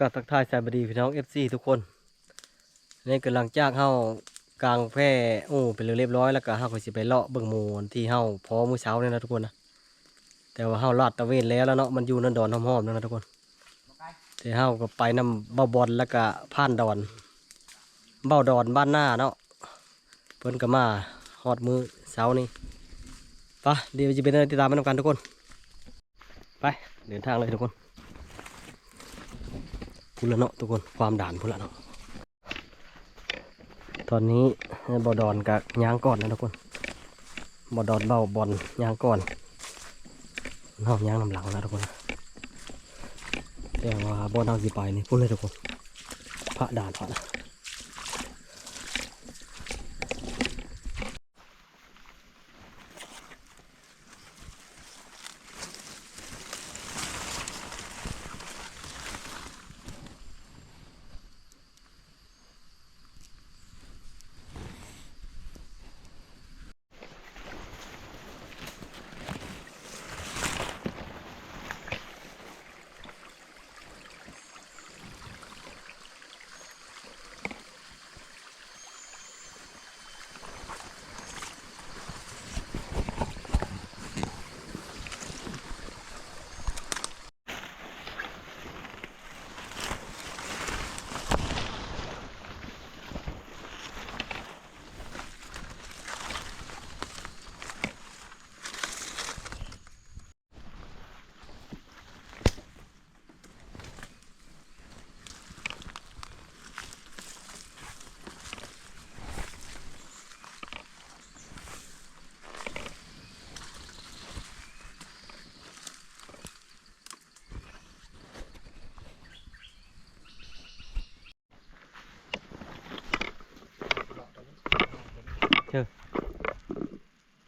ก็ทักทายสวัสดีพี่น้อง FC ทุกคนนี่กำลังจ้างเฮากลางแพร่โอ้เป็นเรียบร้อยแล้วก็เฮาก็สิไปเลาะเบิ่งหมูอันที่เฮาพอมื้อเช้านี่นะทุกคนนะแต่ว่าเฮาลาดตะเวนแล้วแล้วเนาะมันอยู่นั่นดอนหอมๆนั่นนะทุกคนแต่เฮาก็ไปนำเบ้าบอลแล้วก็ผ่านดอน เบ้าดอนบ้านหน้าเนาะเพิ่นก็มาฮอดมื้อเช้านี้ไปะเดี๋ยวจะไปเดินติดตามไปนำกันทุกคน ไปเดินทางเลยทุกคน พุ่นละเนาะทุกคนความด่านพุ่นละเนาะตอนนี้บอดอนกับยางก่อนนะทุกคนบอดอนเบาบอลยางก่อนนอกยางลำหลังนะทุกคนแต่ว่าบอลเอาสิไปนี่พุ่นเลยทุกคนพระด่านพระนะ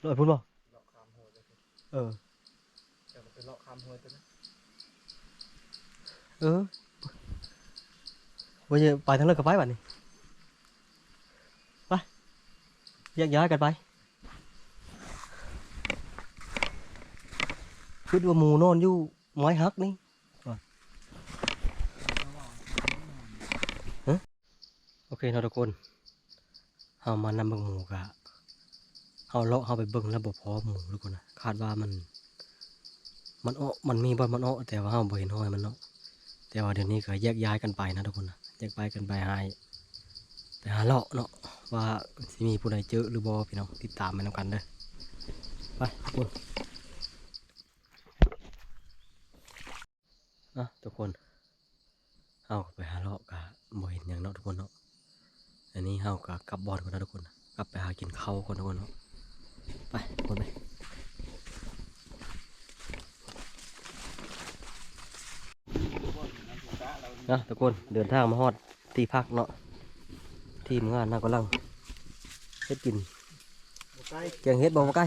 ลอยพุ่นบ่เออเออวันนี้ไปทางเลิกกับไปบัดนี้ไปแยกย้ายกันไปคิดว่าหมูนอนอยู่ไม้ฮักนี่ว่ะฮะโอเคเนาะทุกคนเอามานำเบิ่งหมูกะ เอาเลาะเอาไปเบิ่งแล้วบ่พอหมูทุกคนนะคาดว่ามัน มันอ้อมันมีบ่อนมันอ้อแต่ว่าเฮาบ่เห็นห้อยมันเนาะแต่ว่าเดี๋ยวนี้ก็แยกย้ายกันไปนะทุกคนนะแยกไปกันไปหายไปหาเลาะเนาะว่าสิมีผู้ใดเจอหรือบ่พี่น้องติดตามไปนํกันเด้อไปทุกคนอะทุกคนเฮาไปหาเลาะก็บ่เห็นหยังเนาะทุกคนเนาะ อันนี้เฮาก็กลับบอนก่อนนะทุกคน กลับไปหากินข้าวก่อนทุกคนเนาะ ไปคนไปนะทุกคนเดินทางมาฮอดที่พักเนาะที่เมืองานน่ากำลังเฮ็ดกินแกงเฮ็ดบ่มาใกล้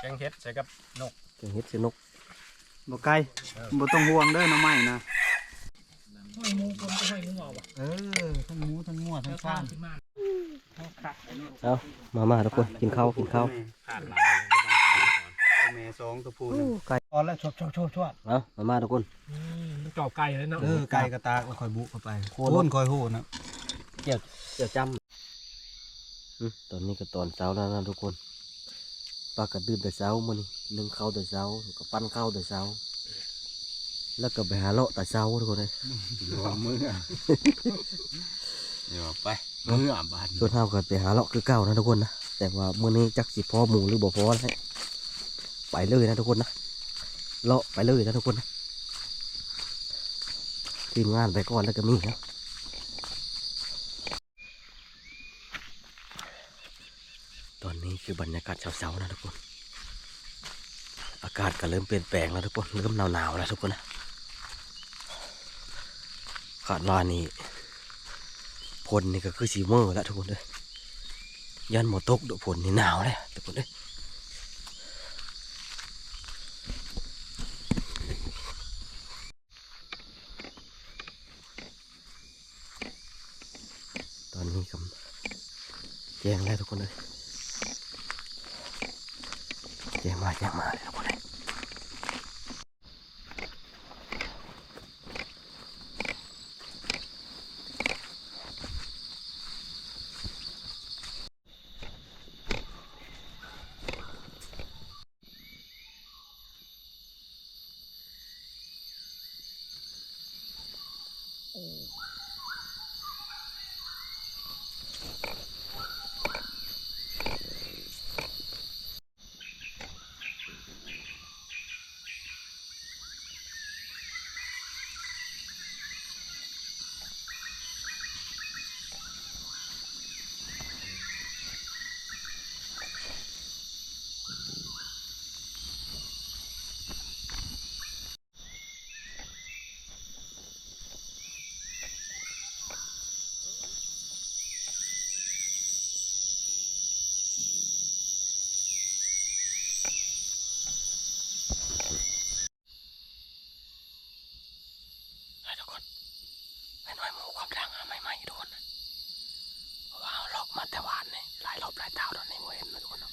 แกงเห็ดใส่กับนกแกงเฮ็ดสนุกบ่ไกลบ่ต้องห่วงเด้อน้องใหม่นะห้อยมูคนก็ห้อยงูเอาวะเออทั้งหมูทั้งงัวทั้งฟานขึ้นมา เอามามาทุกคนกินข้าวกินข้าวขาดลายแม่สองตัวผู้ไก่ตอนแล้วชดชดชดชดเอามามาทุกคนมันจอบไก่เลยเนาะเออไก่กระตากแล้วค่อยบุเข้าไปโคโคนนนค่อยโหนะเดี๋ยวจำอืมตอนนี้ก็ตอนเช้าแล้วนะทุกคนปลากระดื่นแต่เช้ามื้อนี้นึ่งข้าวแต่เช้าแล้วก็ปั้นข้าวแต่เช้า แล้วก็ไปหาเลาะแต่เช้าทุกคนเลยมือ เดี๋ยวไปมือบาดส่วนเฮาก็ไปหาเลาะคือเก่านะทุกคนนะแต่ว่ามื้อนี้จักสิพอหมูหรือบ่พอนะไปเลยนะทุกคนนะเลาะไปเลยนะทุกคนนะทีมงานไปก่อนแล้วก็มีนะตอนนี้คือบรรยากาศเช้าๆนะทุกคน อากาศก็เริ่มเปลี่ยนแปลงแล้วทุกคนเริ่มหนาวๆแล้วทุกคนนะคาดว่านี่ ผลนี่ก็คือสีเมอร์แล้วทุกคนเลยยันหมอตกดอกผลนี่หนาวเลยทุกคนเลยตอนนี้กำแจ้งแล้วทุกคนเลยแจ้งมาแจ้งมาเลยทุกคนเลย เลยทุกคนแม่ ความดังหาไม่ไม่โดนนะเพราะว่าเอาลอกมาแต่วานนี่หลายรอบหลายเท้าตอนนี้โมเห็นนะทุกคนเนาะ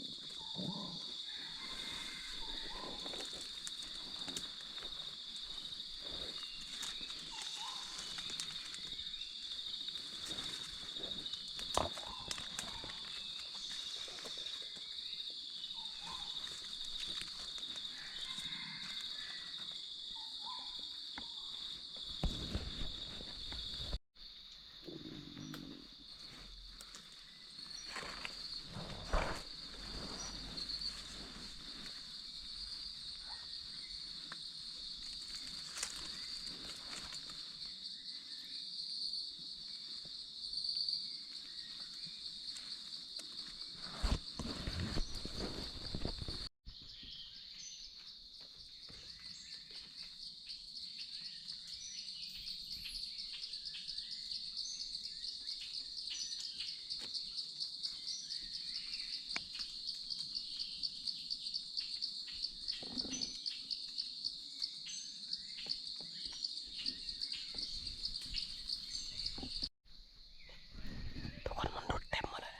ทุกคนมันรถเต็มหมาเลย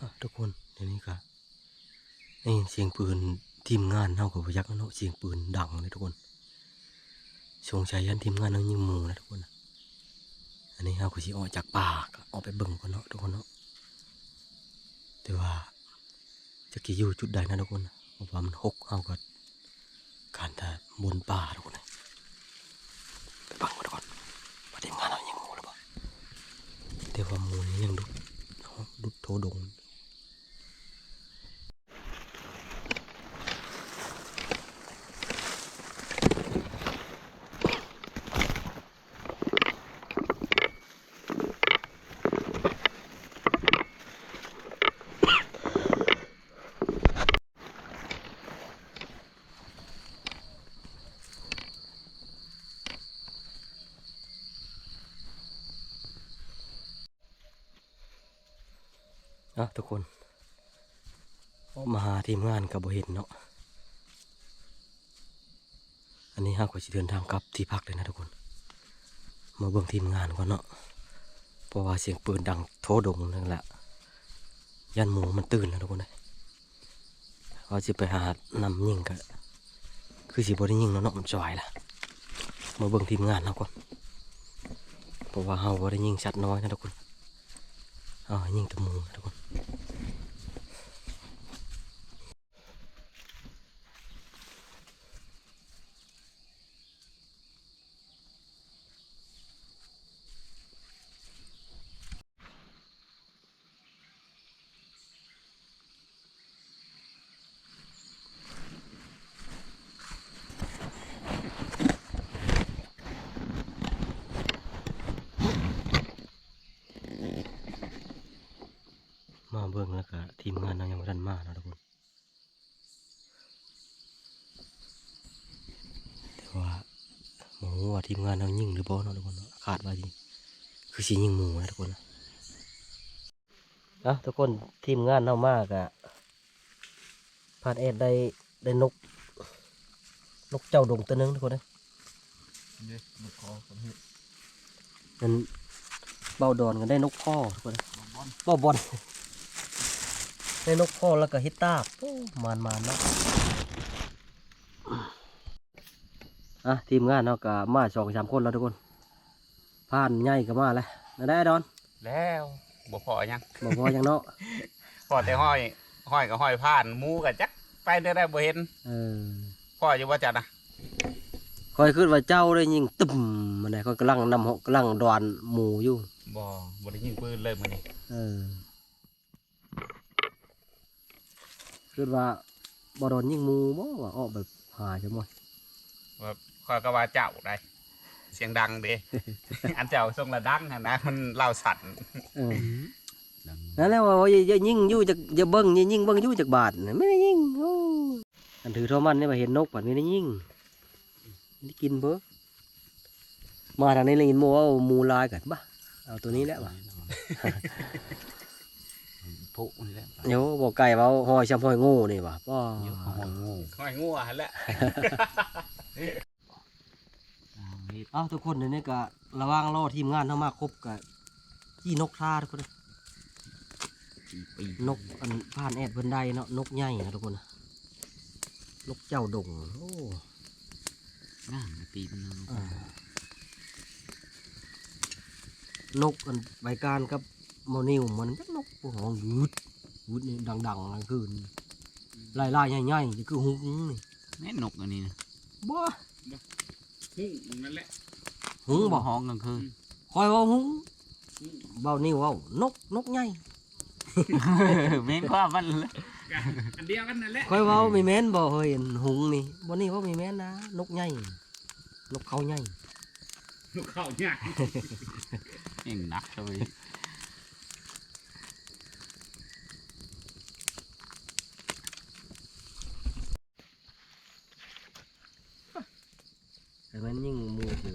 อะ ทุกคนเดี๋ยวนี้ก็นี่เสียงปืนทีมงานเท่ากับพยักเนาะเสียงปืนดังเลยทุกคนชงชัยยันทีมงานเอายิงหมูนะทุกคนอันนี้เราก็สิออกจากป่าก็ออกไปเบิ่งกันเนาะทุกคนเนาะแต่ว่าจะกี่อยู่จุดใดนะทุกคนนะโมราะว่ามันหกเอาก็การแต่บนป่าทุกคนเลยไปฟังมาก่อนมาทีมงานเรายังหมูหรือเปล่าแต่ว่าหมูนี้ยังดุดุโทดงะทุกคน มาหาทีมงานกับบเห็นเนาะ อันนี้ห้าก็จะเดินทางกลับที่พักเลยนะทุกคน มาเบิ่งทีมงานก่อนเนาะ เพราะว่าเสียงปืนดังโทดงนั่นแหละ ยันหมูมันตื่นแล้วทุกคนเลยว่าจะไปหานำยิงกันคือสิบ่ได้ยิงแล้วเนาะมันจอยละมาเบิ่งทีมงานเราก่อนเพราะว่าเฮาบ่ได้ยิงชัดน้อยนะทุกคนอ๋อยิงตะมูนะทุกคนมาเบิ่งแล้วก็ทีมงานเรายังบ่ทันมานะทุกคนแต่ว่าหมูว่าทีมงานเรายิงหรือบ่เนาะทุกคนเนาะคาด ว่าสิคือสิยิงหมูนะทุกคนนะนะทุกคนทีมงานเรามากอะพาดแอดได้ได้นก นกเจ้าดงตัวหนึงทุกคนนะนี่มันคอผมเห็นมันเบาดอนกันได้นกพ่อทุกคนนะบอลบ่บอลได้นกพ่อแล้วก็เฮิตตาบโอ้มานมานๆเนาะอะทีมงานเนาะก็มาสองสามคนแล้วทุกคน ผ่านใหญ่ก็มาแล้วนั่นได้ดอน แล้วบ่พอยังบอกพอยังเนาะ พอแต่ห้อยห้อยกับห้อยผ่านหมูกับจักไปได้ได้บ่เห็นเออพ่ออยู่ว่าจัดนะคอยขึ้นว่าเจ้าได้ยิงตึมมันไหนคอยกำลังนำหกกำลังดอนหมูอยู่บ่บ่ได้ยิงปืนเลยมื้อนี้เออขึ้นว่าบอดอนยิงหมูบ่ว่าออกแบบหาใช่ไหมว่าข้อยก็ว่าเจ้าได้ เสียงดังเด้ อันเจ้าทรงละดังหั่นนะมันเล่าสั่นเออนั่นแหละว่าอย่าอย่ายิงอยู่จากอย่าเบิ้งอย่ายิงเบิ้งอยู่จากบาทน่ะไม่ได้ยิงโอ้อันถือโทรมันนี่มาเห็นนกปัดไม่ได้ยิงไม่ได้กินเบ้อมาทางนี้เลยยินโมว่าหมูลายกันบ้าเอาตัวนี้แหละว่ะพุนี่แหละเดี๋ยวบอกไก่ว่าหอยชำหอยโง่นี่ว่ะป้อห้อยงูห้อยงูหั่นแหละเอ้าทุกคนเดี๋ยวนี้ก็ระวังรอทีมงานเข้ามาครบกับจี้นกท่าทุกคนนะนกอันผ่านแอดเพิ่นได้เนาะนกใหญ่นะทุกคนนะนกเจ้าดงโอ้น่าปีมันอ่านกอันใบการกับโมนิวมันจักนกพวกของวืดวืดนี่ดังๆกลางคืนไล่ๆใหญ่ๆนี่คือหุงนี่แม่นกอันนี้นะบ่ ฮู้นั่นแหละหุงบ่ห้องกลางคืนคอยเว่าหุงเบานิ้วเว้านกนกใหญ่แม่นความมันเลยอันเดียวกันนั่นแหละคอยเว้ามีแม่นบ่เฮ้ยอันหุงนี่บ่นี่เว่ามีแม่นนะนกใหญ่นกเขาใหญ่ลูกเขาเนี่ยเองนักเลย แต่มันยิ่งหมูหู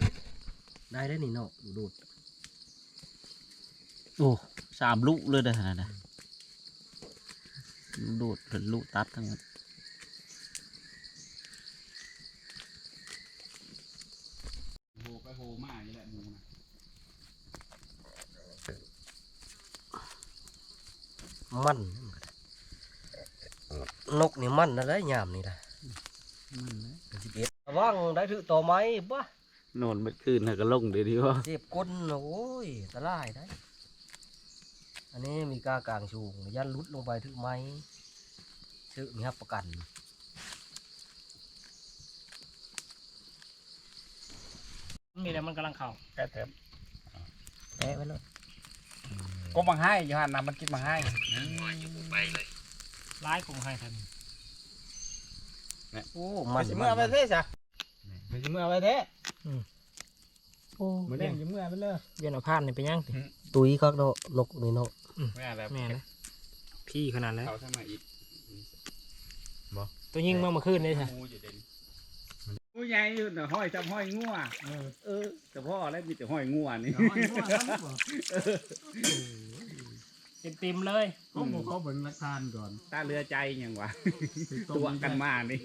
ได้ได้นี่เนาะดูดโอ้สามลูกเลยนะนะนะ ดูดเป็นลูกตัดทั้งหมดโหไปโหมาอยู่แหละหมูนะมันนกนี่มันนะได้ยามนี่ได้สิบเอ็ดระวังได้ถือต่อไม้บ่ นอนไม่ขึ้นแล้ก็ลงเดี๋ยวดีว่าเจ็บก้นนะโอ้ยตะลายได้ อันนี้มีกากลางชูงยันลุดลงไปถือไหมถือมีรับประกัน นี่แหลมันกำลังเข่าแกเถอะแปะไว้เลยก็มังให้ยูฮันนะมันกินมังให้ไร้ายไล่กลุ่มให้ทัน โอ้ มันเมื่อไปเท่จ้ะ มันสิเมื่อไปเท่โอ้มันเลี้ยงสิเมื่อไปเลยเย็นเอาพานนี่ไปยังติตุยคักเนาะนกนี่เนาะแม่แล้วแม่นะพี่ขนาดแล้วเขาทั้งมาอีกตัวยิงเมื่อเมื่อคืนนี่ใช่งูอยู่เด่นงูใหญ่อยู่น่ะห้อยจำห้อยงัวเออแต่พ่อแล้วมีแต่ห้อยงัวนี่เต็มเต็มๆเลยเขาบอกเขาเบิ่งราคานก่อนตาเรือใจยังวะตัวกันมานี่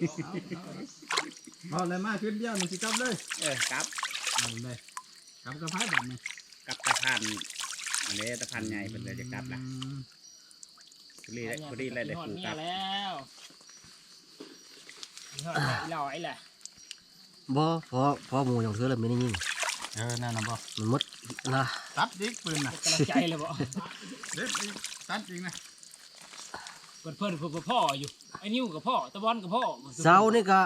เอาอะไรมาขึ้นเดียวมันสิกลับเลยเออครับเอาเลยกลับกับไพ่แบบนี้กับตะพันอันนี้ตะพันใหญ่เป็นเลยจะกลับละพอดีเลยพอดีเลยได้หอดปูเนี่กลัยบแล้วหอดไอ้เหล่าไอ้แหละบ่พอพอหมูอย่างเทื่อแล้วไม่ได้ยิงเออนั่นนะบ่มันหมดนะตัดดิกปืนน่ะกำลังใจเลยบ่เด็ดดิตัดจริงนะเพื่อนเพื่อนเพื่อนพ่ออยู่ไอ้นิ้วกับพ่อตะบอนกับพ่อเสานี่ก็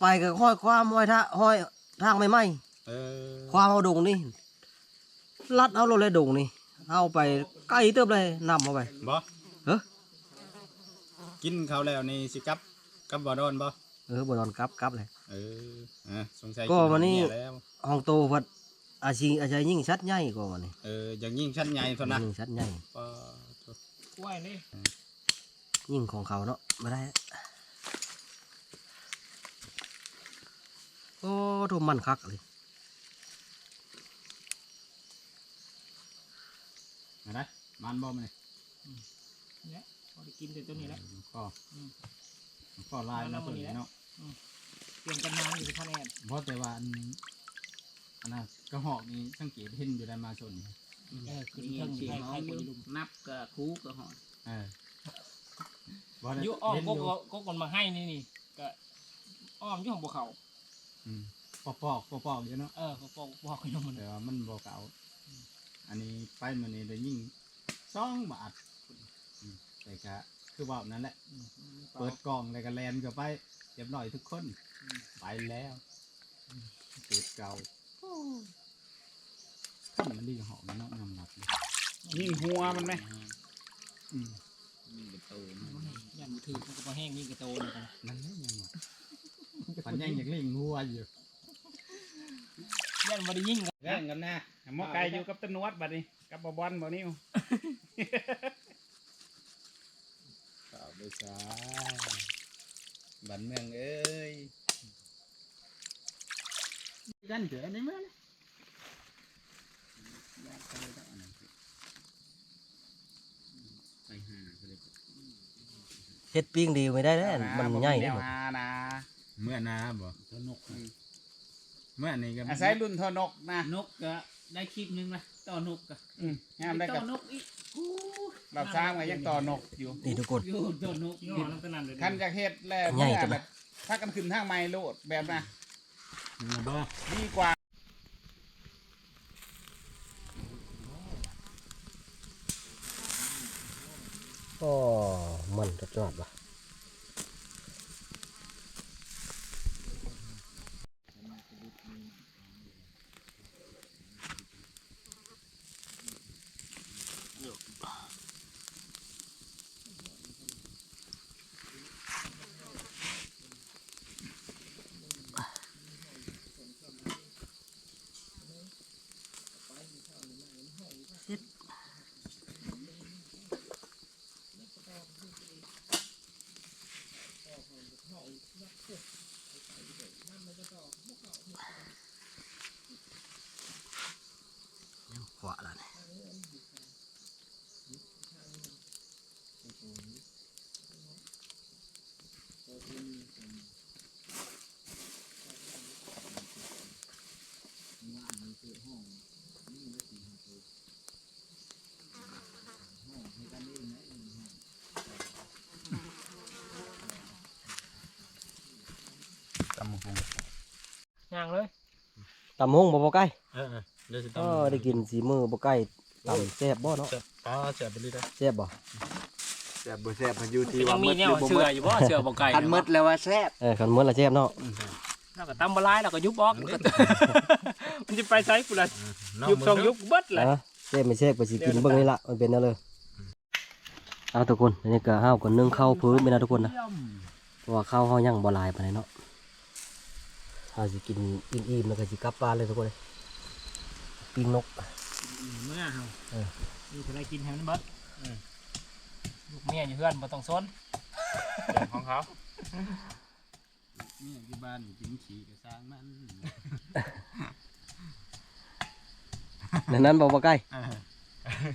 ไปกับห้อยความห้อยท่าห้อยทางไม่ไหมเออความเอาดงนี่ลัดเอาโลเลยดงนี่เอาไปใกล้เติบเลยนำเอาไป บ่เอ้อ กินเขาวแล้วนี่สิกลับกลับบ่โดนบ่เออบนอนกลับกลับเลย เอออะสงสัยก็วันนี้ กิแล้วห้องโตพัดอาชีอาชียิ่งชัดใหญ่กว่าวันนี้เอออย่างยิ่งชั้นใหญ่เท่านั้นยิ่งชัดใหญ่ปะกล้วยนี่ยิ่งของเขาเนาะไม่ได้ โอ้ทุมันคักเลยมาได้มันบ่มาเนี่ยพอได้กินแต่ตัวนี้แหล้วก็ก็ลายมาตัวนี้เนาะเตรียมกันมาอยู่ที่คะแนนเพราะแต่ว่าอันอันนั้นกระหอกนี่สังเกตเห็นอยู่ได้มาส่วนนี้เออคือเทิงใครใครคนลุมนับกับคูกับหอดเออบ่ได้ยุอ้อมเห็นก็อยู่ก็คนมาให้นี่นี่ก็อ้อมอยุ่ของพวกเขาอืม ปอกปอกปอกปอกอยู่เนาะเออเขาบอกบอกกันอยู่มันแต่ว่ามันบ่เก่าอันนี้ไปมันนี่ได้ยิ่งสองบาทอืมแต่ก็คือว่านั่นแหละ เปิดกล่องเลยก็แลนก็ไปเรียบร้อยทุกคน ไปแล้วสูตรเก่าถ้ามันดีหอมเนาะยอมรับเลยยิงหัวมันไหมอืมยันมือถือมันก็มาแห้งยิ่งกระโตนกันนั่นแหละยังว่า มันยังอยากเล่งงัวอยู่ยันมาได้ยิ่งกันเล่นกันนะหมอไก่อยู่กับตะนวดบัดนี้กับบอบอลบ่นิ้วข่าวด้วยจ้าบันเมืองเอ้ยกันเถอะในเมืองเฮ็ดปิ้งดีไม่ได้แล้วมันใหญ่เลเลยยหานะ เมื่อนาบ่นกเมื่อนี่ก็อาศัยรุ่นทอนกนะนกก็ได้คลิปหนึงละต่อนกก็อืมงามได้ต่กับอนกอีกอู้เราสร้างไว้ยังต่อนกอยู่นี่ทุกคน อยู่ต่อนกยี่ห้อนั้นก็นั่นเลยคันจากเฮ็ดแล้วใหญ่เมื่อจัง แบบถ้ากันขึ้นทางไม้โลดแบบนะบ่ดีกว่าก็มันจะจอดว่ะ ย่างเลยตำหงบ่บ่ใกล้เออเดี๋ยวสิเออได้กินสีมือบ่ใกล้ตำแซ่บบ่เนาะป้าแซ่บไปเลยได้แซ่บบ่แซ่บบ่แซ่บมันอยู่ที่ยัว่างมีมืดแนหวรือบ่เสืมือดอยู่บ่เสือบ่ไก่คันมืดแล้วว่าแซ่บเออคันมื้อละแซ่บเนาะแล้วก็ตำบลายแล้วก็ยุบออกจะไปไสกูละยุบสองยุบเบิดเลยอะเซ่ไม่เซ่ไปสิกินเบิ่งนี่ละมันเป็นนั่นเลยเอาทุกคนอันนี้ก็ห้าวก่อนนึ่งข้าวพื้นไปนะทุกคนนะเพราะว่าข้าวห้ายังบ่หลายไปานใดเนาะ เฮาสิกินอิ่มๆแล้วก็สิกลับบ้านเลยทุกคนเลยปิ้งนกเมื่อเฮาเอออยู่ทะเลกินให้มันเบิดลูกเมียอยู่เพื่อนบ่ต้องซนเรื่องของเขานี่อยู่บ้านกินขี้ก็สร้างมันนั่นนั้นบอกว่าใกล้เออ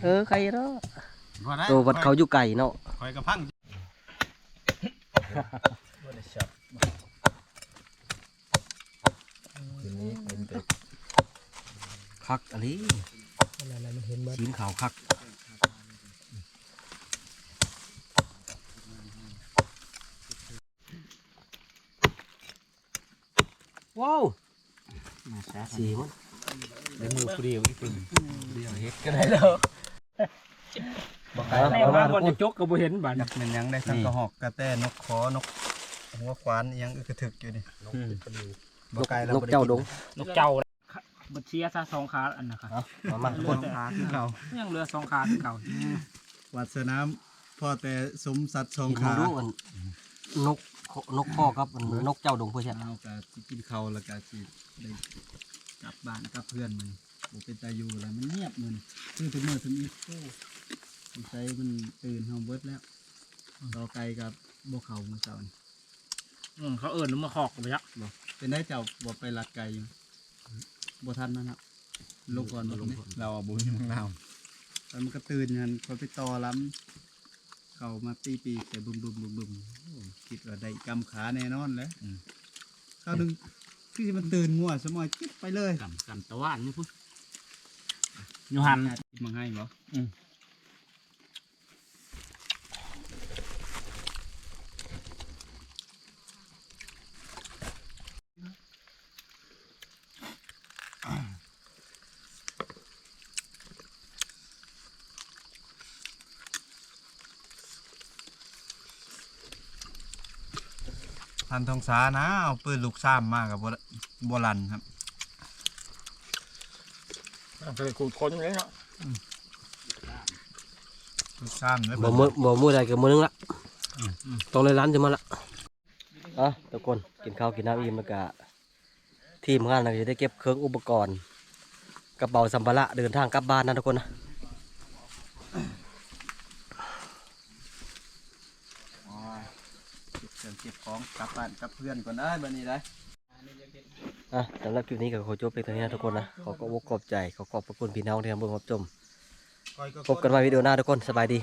เออใครเนาะพอได้ตัววัดเขาอยู่ไก่เนาะคอยกระพัง คักอะไรอะไรมันเห็นเบิดชิ้นขาวคักว้าวสีมันในมือผู้เดียวอีกคนเดียวเฮ็ดก็ได้แล้วบอกไก่แม่ว่าบ่จะจกก็บ่เห็นบัดนักเป็นหยังได้ทั้งกระหอกกระแตนกขอนกหัวควานอิหยังอึกระถึกอยู่นี่นก นกเจ้าดง นกเจ้าบ่เชียซะสองขาอันน่ะค่ะเอามามาทุกคนสองขาคือเก่ายังเหลือสองขาคือเก่าวัดสนามพ่อแต่สมสัตว์สองกินขาดูอันนกนกข้อครับอันนกเจ้าดงเพื่อนเอากะสิกินข้าวแล้วกะสิได้กลับบ้านกับเพื่อนมันบ่เป็นตาอยู่แล้วมันเงียบมันคือถึงมื้อถึงอีกโอ้สงสัยมันตื่นเฮาเบิดแล้วต่อไกลกับบ่เข้ามื้อเช้านี่อืมเขาเอิ้นมาขอกไปยัก เป็นได้เจ้าบ่ไปลัดไก่อยู่บ่ทันนะครับลงก่อนบ่ลงเราอะบ่มีมังนาวแล้วมันก็ตื่นกันพอไปต่อล้ำเข้ามาปีปีแต่บึมบึมบึมบึมโอ้คิดว่าได้กำขาแน่นอนแล้วข้าวหนึงคือสิมันตื่นงัวสมอยจิ๊บไปเลยกำกำตะวันนี่พุ่นอยู่หันมังให้บ่ พันทองสานะเอาปืนลูกซ้ำมากับโบรันครับเคยขูดคนเลยเนาะลูกซ้ำแล้วบ่มือบ่มือใดกับมือนึงละต้องเลยร้านจะมาละอะทุกคนกินข้าวกินน้ำอิ่มแล้วก็ทีมงานเราจะได้เก็บเครื่องอุปกรณ์กระเป๋าสัมภาระเดินทางกลับบ้านนะทุกคนนะ เก็บเครื่องเก็บของ กลับบ้านกับเพื่อนก่อนได้บันนี้ได้อะสำหรับคลิปนี้ก็ขอจบเพียงเท่านี้นะทุกคนนะขอขอบอกขอบใจขอขอบพระคุณพี่น้องที่ทำเบื้องรับชมพบกันใหม่วิดีโอหน้าทุกคนสบายดี